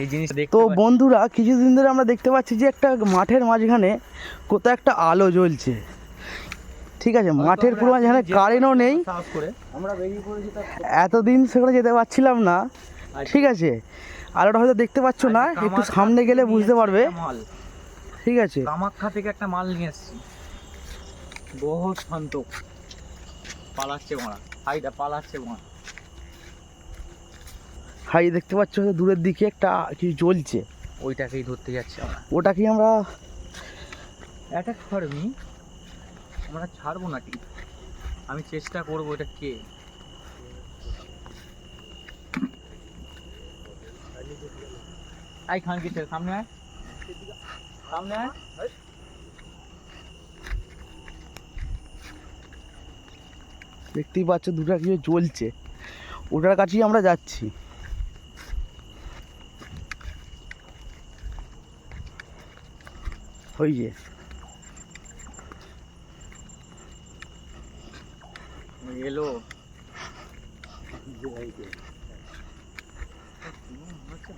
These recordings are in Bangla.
এই জিনিসটা দেখতে তো। বন্ধুরা কিছুদিন ধরে আমরা দেখতে পাচ্ছি যে একটা মাঠের মাঝখানে কোথাও একটা আলো জ্বলছে। ঠিক আছে মাঠের পুরো মাঝখানে কারেন্টও নেই। এতদিন সেখানে যেতে পারছিলাম না। ঠিক আছে আলোটা হয়তো দেখতে পাচ্ছ না একটু সামনে গেলে বুঝতে পারবে। ঠিক আছে। কামাখ্যা থেকে একটা মাল নিয়ে এসেছি। বহুত শান্ত। পালাচ্ছে মারা হাইটা পালাচ্ছে মারা হাই দেখতে পাচ্ছ দূরের দিকে একটা কিছু জ্বলছে ওইটাকেই ধরতে যাচ্ছি আমরা। ওটা আমরা অ্যাটাক করবি আমরা ছাড়বো না ঠিক আমি চেষ্টা করব এটা কে? আই খান কি সামনে আয়। সামনে আয়। দেখতেই পাচ্ছ দুটা কিছু জ্বলছে ওটার কাছেই আমরা যাচ্ছি। ওই যে এলো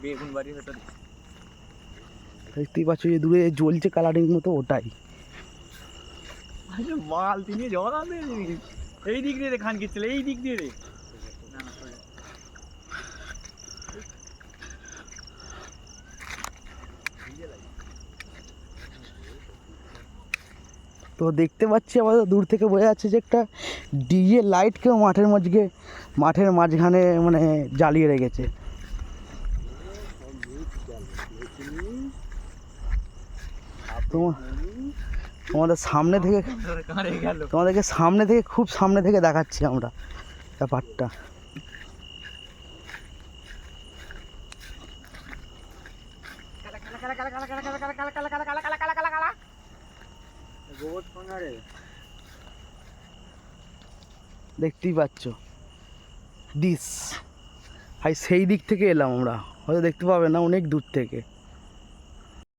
বেগুন বাড়ির ভেতরে দেখতেই পাচ্ছ যে দূরে জ্বলছে কালারিং মতো ওটাই। আরে মাল তিনি জড়াবে এই দিক দিয়ে রে খান কি ছেলে এই দিক দিয়ে রে না না sorry। তো দেখতে পাচ্ছি আমাদের দূর থেকে বোঝা যাচ্ছে যে একটা ডিজে লাইট কেউ মাঠের মাঝকে মাঠের মাঝখানে মানে জ্বালিয়ে রেখেছে তোমা- তোমাদের সামনে থেকে তোমাদেরকে সামনে থেকে খুব সামনে থেকে দেখাচ্ছি আমরা ব্যাপারটা গোবর সোনা রে দেখতেই পাচ্ছ। দিস হাই সেই দিক থেকে এলাম আমরা। হয়তো দেখতে পাবে না, অনেক দূর থেকে।